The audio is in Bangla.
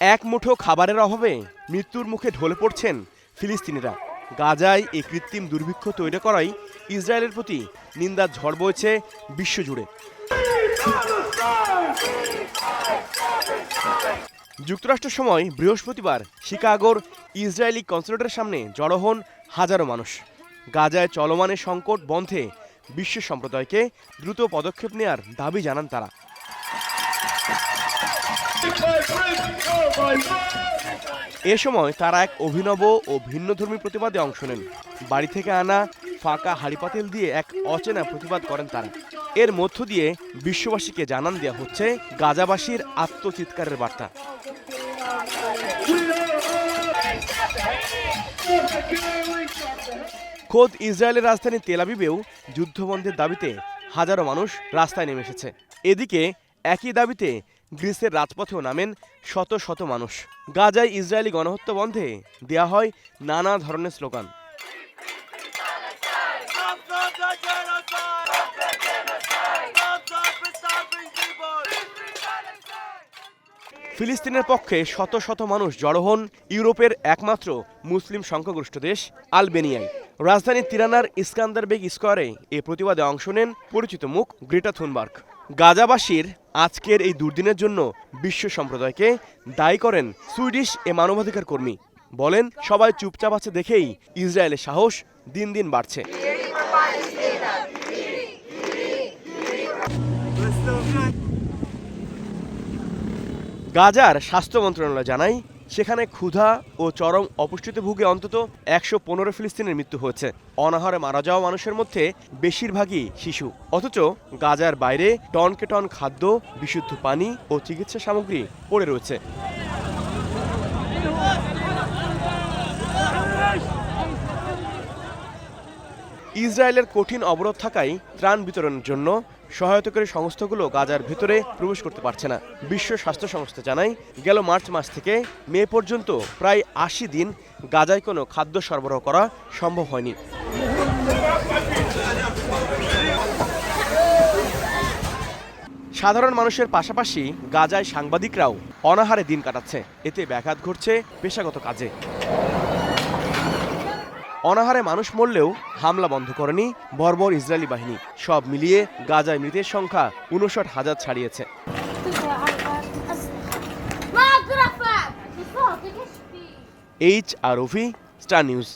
এক মুঠো খাবারের অভাবে মৃত্যুর মুখে ঢলে পড়ছেন ফিলিস্তিনিরা। গাজায় এই কৃত্রিম দুর্ভিক্ষ তৈরি করাই ইসরায়েলের প্রতি নিন্দার ঝড় বইছে বিশ্বজুড়ে। যুক্তরাষ্ট্র সময় বৃহস্পতিবার শিকাগোর ইসরায়েলি কনসুলেটের সামনে জড়ো হন হাজারো মানুষ। গাজায় চলমানের সংকট বন্ধে বিশ্ব সম্প্রদায়কে দ্রুত পদক্ষেপ নেয়ার দাবি জানান তারা। এ সময় তারা এক অভিনব ও ভিন্নধর্মী প্রতিবাদে অংশ নেন। বাড়ি থেকে আনা ফাঁকা হাড়িপাতিল দিয়ে এক অচেনা প্রতিবাদ করেন তারা। এর মধ্য দিয়ে বিশ্ববাসীকে জানান দেওয়া হচ্ছে, গাজাবাসীর আত্মচিৎকারের বার্তা। খোদ ইসরায়েলের রাজধানী তেলাবিবেও যুদ্ধবন্ধের দাবিতে হাজারো মানুষ রাস্তায় নেমে এসেছে। এদিকে একই দাবিতে গ্রিসের রাজপথেও নামেন শত শত মানুষ। গাজায় ইসরায়েলি গণহত্যা বন্ধে দেয়া হয় নানা ধরনের স্লোগান! ফিলিস্তিনের পক্ষে শত শত মানুষ জড়ো হন ইউরোপের একমাত্র মুসলিম সংখ্যাগরিষ্ঠ দেশ আলবেনিয়ায়। রাজধানী তিরানার ইস্কান্দারবেগ স্কোয়ারে এ প্রতিবাদে অংশ নেন পরিচিত মুখ গ্রেটা থুনবার্গ। গাজাবাসীর আজকের এই দুর্দিনের জন্য বিশ্ব সম্প্রদায়কে দায়ী করেন সুইডিশ এ মানবাধিকার কর্মী। বলেন, সবাই চুপচাপ আছে দেখেই ইসরায়েলের সাহস দিন দিন বাড়ছে। গাজার স্বাস্থ্য মন্ত্রণালয় জানায় সেখানে ক্ষুধা ও চরম অপুষ্টিতে ভুগে অন্তত একশো পনেরো ফিলিস্তিনের মৃত্যু হয়েছে। অনাহারে মারা যাওয়া মানুষের মধ্যে বেশিরভাগই শিশু। অথচ গাজার বাইরে টনকে টন খাদ্য, বিশুদ্ধ পানি ও চিকিৎসা সামগ্রী পড়ে রয়েছে। ইসরায়েলের কঠিন অবরোধ থাকায় ত্রাণ বিতরণের জন্য সহায়তাকারী সংস্থাগুলো গাজার ভেতরে প্রবেশ করতে পারছে না। বিশ্ব স্বাস্থ্য সংস্থা জানায়, গেল মার্চ মাস থেকে মে পর্যন্ত প্রায় আশি দিন গাজায় কোনো খাদ্য সরবরাহ করা সম্ভব হয়নি। সাধারণ মানুষের পাশাপাশি গাজায় সাংবাদিকরাও অনাহারে দিন কাটাচ্ছে। এতে ব্যাঘাত ঘটছে পেশাগত কাজে। অনাহারে মানুষ মরলেও হামলা বন্ধ করেনি বর্বর ইসরায়েলি বাহিনী। সব মিলিয়ে গাজায় মৃতের সংখ্যা উনষট হাজার ছাড়িয়েছে। এইচ আর ওভি স্টার নিউজ।